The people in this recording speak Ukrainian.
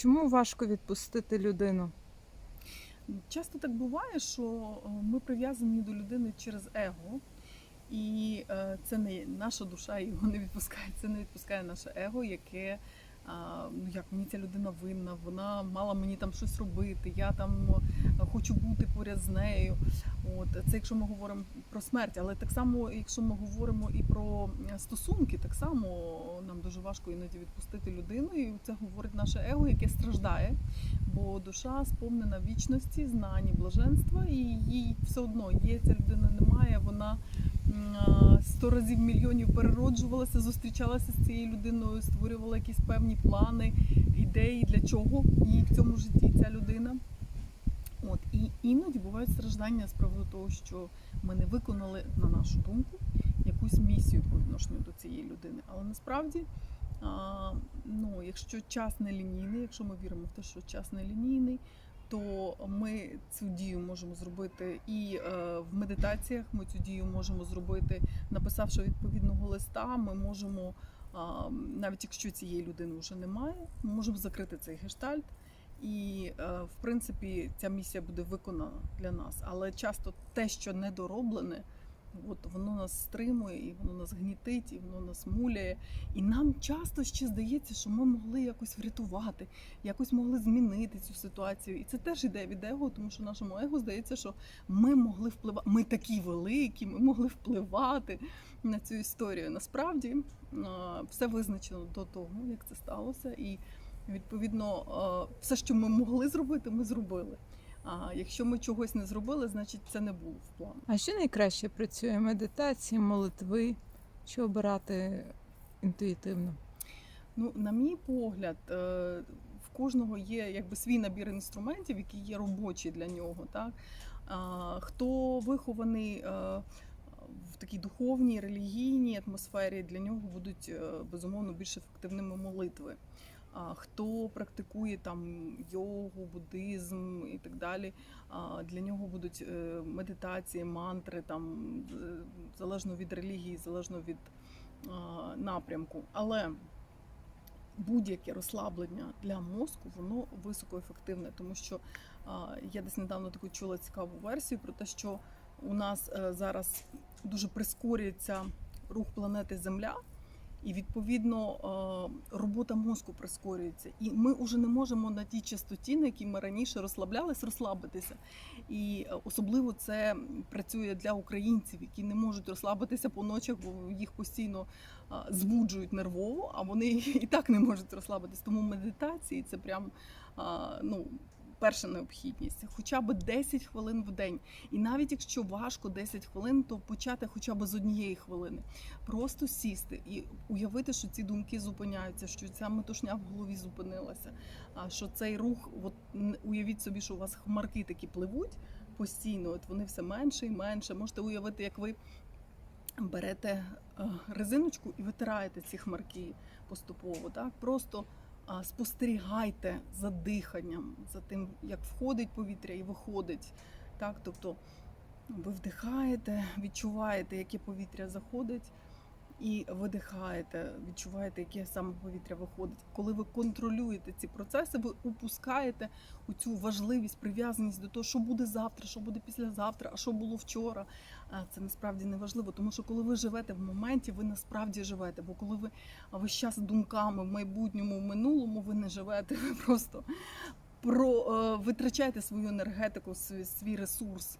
Чому важко відпустити людину? Часто так буває, що е, ми прив'язані до людини через его, і е, це не наша душа його не відпускає. Це не відпускає наше его, яке ну як мені ця людина винна, вона мала мені там щось робити. Я там хочу бути поряд з нею. От це якщо ми говоримо про смерть, але так само, якщо ми говоримо і про стосунки, так само нам дуже важко іноді відпустити людину, і це говорить наше его, яке страждає бо душа сповнена вічності, знані, блаженства, і їй все одно є ця людина, немає. Вона сто разів мільйонів перероджувалася, зустрічалася з цією людиною, створювала якісь певні плани, ідеї, для чого їй в цьому житті ця людина. От і іноді бувають страждання з приводу того, що ми не виконали, на нашу думку, якусь місію по відношенню до цієї людини. Але насправді, а, ну, якщо час не лінійний, якщо ми віримо в те, що час не лінійний, то ми цю дію можемо зробити і е, в медитаціях. Ми цю дію можемо зробити, написавши відповідного листа. Ми можемо, навіть якщо цієї людини вже немає, ми можемо закрити цей гештальт. І е, в принципі ця місія буде виконана для нас. Але часто те, що недороблене, от воно нас стримує, і воно нас гнітить, і воно нас муляє. І нам часто ще здається, що ми могли якось врятувати, якось могли змінити цю ситуацію. І це теж іде від его, тому що нашому его здається, що ми могли впливати. Ми такі великі, ми могли впливати на цю історію. Насправді е, все визначено до того, як це сталося, і відповідно е, все, що ми могли зробити, ми зробили. А якщо ми чогось не зробили, значить це не було в плані. А що найкраще працює? Медитації, молитви? Чи обирати інтуїтивно? Ну, на мій погляд, е, в кожного є якби свій набір інструментів, які є робочі для нього. Так? Хто вихований е, в такій духовній, релігійній атмосфері, для нього будуть е, безумовно більш ефективними молитви. Хто практикує там йогу, буддизм і так далі, для нього будуть е, медитації, мантри, там залежно від релігії, залежно від напрямку. Але будь-яке розслаблення для мозку воно високоефективне, тому що я десь недавно таку чула цікаву версію про те, що у нас е, зараз дуже прискорюється рух планети Земля. І відповідно е, робота мозку прискорюється, і ми вже не можемо на тій частоті, на якій ми раніше розслаблялись, розслабитися. І е, особливо це працює для українців, які не можуть розслабитися по ночах, бо їх постійно е, збуджують нервово, а вони і так не можуть розслабитись. Тому медитації це прям ну. Перша необхідність, хоча б 10 хвилин в день. І навіть якщо важко 10 хвилин, то почати хоча б з однієї хвилини. Просто сісти і уявити, що ці думки зупиняються, що ця метушня в голові зупинилася. А що цей рух, от уявіть собі, що у вас хмарки такі пливуть постійно, от вони все менше і менше. Можете уявити, як ви берете е, резиночку і витираєте ці хмарки поступово. Так? Просто спостерігайте за диханням, за тим, як входить повітря і виходить. Так? Тобто ви вдихаєте, відчуваєте, яке повітря заходить, і видихаєте, відчуваєте, яке саме повітря виходить. Коли ви контролюєте ці процеси, ви упускаєте у цю важливість, прив'язаність до того, що буде завтра, що буде післязавтра, а що було вчора. Це насправді не важливо, тому що коли ви живете в моменті, ви насправді живете. Бо коли ви весь час думками в майбутньому, в минулому, ви не живете, ви просто про е, витрачаєте свою енергетику, свій ресурс